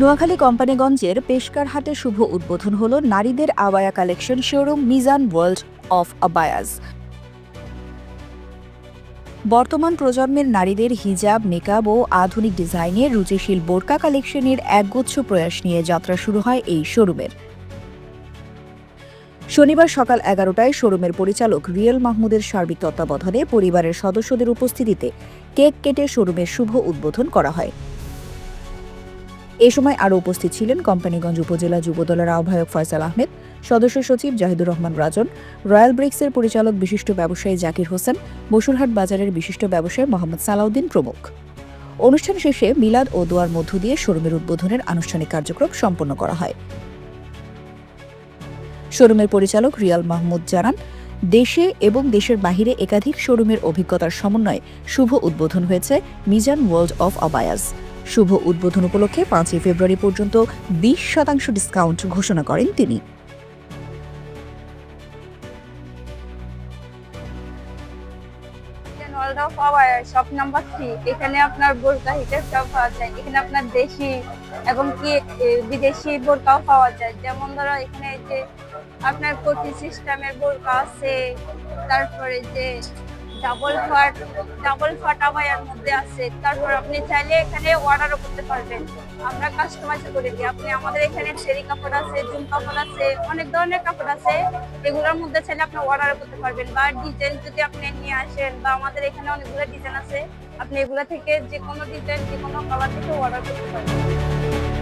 নোয়াখালী কোম্পানিগঞ্জের পেশকার হাটে শুভ উদ্বোধন হল নারীদের abaya collection showroom Mizan world of abayas বর্তমান প্রজন্মের নারীদের হিজাব নিকাব ও আধুনিক ডিজাইনের রুচিশীল বোরকা কালেকশনের একগুচ্ছ প্রয়াস নিয়ে যাত্রা শুরু হয় এই শোরুমের। শনিবার সকাল এগারোটায় শোরুমের পরিচালক রিয়েল মাহমুদের সার্বিক তত্ত্বাবধানে পরিবারের সদস্যদের উপস্থিতিতে কেক কেটে শোরুমের শুভ উদ্বোধন করা হয়। এ সময় আরও উপস্থিত ছিলেন কোম্পানিগঞ্জ উপজেলা যুবদলের আহ্বায়ক ফয়সাল আহমেদ, সদস্য সচিব জাহিদুর রহমান রাজন, রয়্যাল ব্রিক্সের পরিচালক বিশিষ্ট ব্যবসায়ী জাকির হোসেন, বসুরহাট বাজারের বিশিষ্ট ব্যবসায়ী মোহাম্মদ সালাউদ্দিন প্রমুখ। অনুষ্ঠান শেষে মিলাদ ও দোয়ার মধ্য দিয়ে শোরুমের উদ্বোধনের আনুষ্ঠানিক কার্যক্রম সম্পন্ন করা হয়। শোরুমের পরিচালক রিয়াল মাহমুদ জানান, দেশে এবং দেশের বাহিরে একাধিক শোরুমের অভিজ্ঞতার সমন্বয়ে শুভ উদ্বোধন হয়েছে মিজান ওয়ার্ল্ড অফ আবায়াস। শুভ উদ্বোধন উপলক্ষে পাঁচই ফেব্রুয়ারি পর্যন্ত বিশ শতাংশ ডিসকাউন্ট ঘোষণা করেন তিনি। World of shop number three এখানে আপনার বোরকা হিটার সব পাওয়া যায়। এখানে আপনার দেশি এবং কি বিদেশি বোরকাও পাওয়া যায়। যেমন ধরো এখানে যে আপনার প্রতি সিস্টেমের বোরকা আছে, তারপরে যে ডাবল ফাট ডাবল ফাট আবায়ার মধ্যে আছে। তারপর আপনি চাইলে এখানে অর্ডারও করতে পারবেন। আমরা কাস্টমাইজ করে দিই। আপনি আমাদের এখানে শেরি কাপড় আছে জুম কাপড় আছে, অনেক ধরনের কাপড় আছে। এগুলোর মধ্যে চাইলে আপনি অর্ডারও করতে পারবেন। বা ডিজাইন যদি আপনি নিয়ে আসেন, বা আমাদের এখানে অনেকগুলো ডিজাইন আছে, আপনি এগুলো থেকে যে কোনো ডিজাইন যে কোনো কালার থেকে অর্ডার করতে পারবেন।